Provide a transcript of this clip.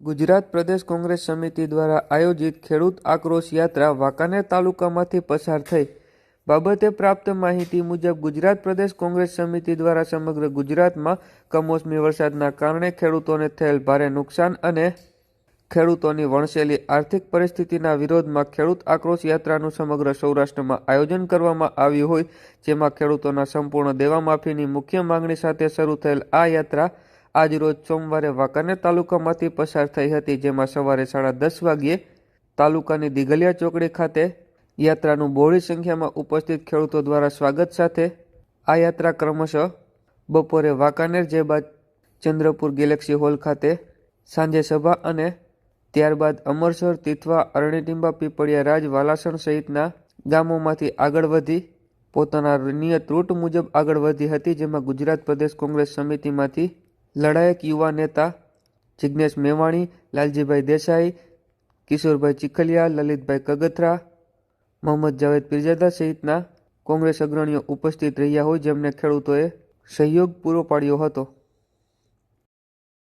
ગુજરાત પ્રદેશ કોંગ્રેસ સમિતિ દ્વારા આયોજિત ખેડૂત આક્રોશ યાત્રા વાંકાનેર તાલુકામાંથી પસાર થઈ. બાબતે પ્રાપ્ત માહિતી મુજબ ગુજરાત પ્રદેશ કોંગ્રેસ સમિતિ દ્વારા સમગ્ર ગુજરાતમાં કમોસમી વરસાદના કારણે ખેડૂતોને થયેલ ભારે નુકસાન અને ખેડૂતોની વણસેલી આર્થિક પરિસ્થિતિના વિરોધમાં ખેડૂત આક્રોશ યાત્રાનું સમગ્ર સૌરાષ્ટ્રમાં આયોજન કરવામાં આવ્યું હોય, જેમાં ખેડૂતોના સંપૂર્ણ દેવામાફીની મુખ્ય માંગણી સાથે શરૂ થયેલ આ યાત્રા આજરોજ સોમવારે વાંકાનેર તાલુકામાંથી પસાર થઈ હતી, જેમાં સવારે સાડા દસ વાગ્યે તાલુકાની દિગલિયા ચોકડી ખાતે યાત્રાનું બહોળી સંખ્યામાં ઉપસ્થિત ખેડૂતો દ્વારા સ્વાગત સાથે આ યાત્રા ક્રમશઃ બપોરે વાંકાનેર, જે બાદ ચંદ્રપુર ગેલેક્સી હોલ ખાતે સાંજે સભા અને ત્યારબાદ અમરસર, તીથવા, અરણીટીંબા, પીપળિયા રાજ, વાલાસણ સહિતના ગામોમાંથી આગળ વધી પોતાના નિયત રૂટ મુજબ આગળ વધી હતી, જેમાં ગુજરાત પ્રદેશ કોંગ્રેસ સમિતિમાંથી લડાયક યુવા નેતા જિજ્ઞેશ મેવાણી, લાલજીભાઈ દેસાઈ, કિશોરભાઈ ચીખલિયા, લલિતભાઈ કગથરા, મોહમ્મદ જાવેદ પીરજાદા સહિતના કોંગ્રેસ અગ્રણીઓ ઉપસ્થિત રહ્યા હોય જેમને ખેડૂતોએ સહયોગ પૂરો પાડ્યો હતો.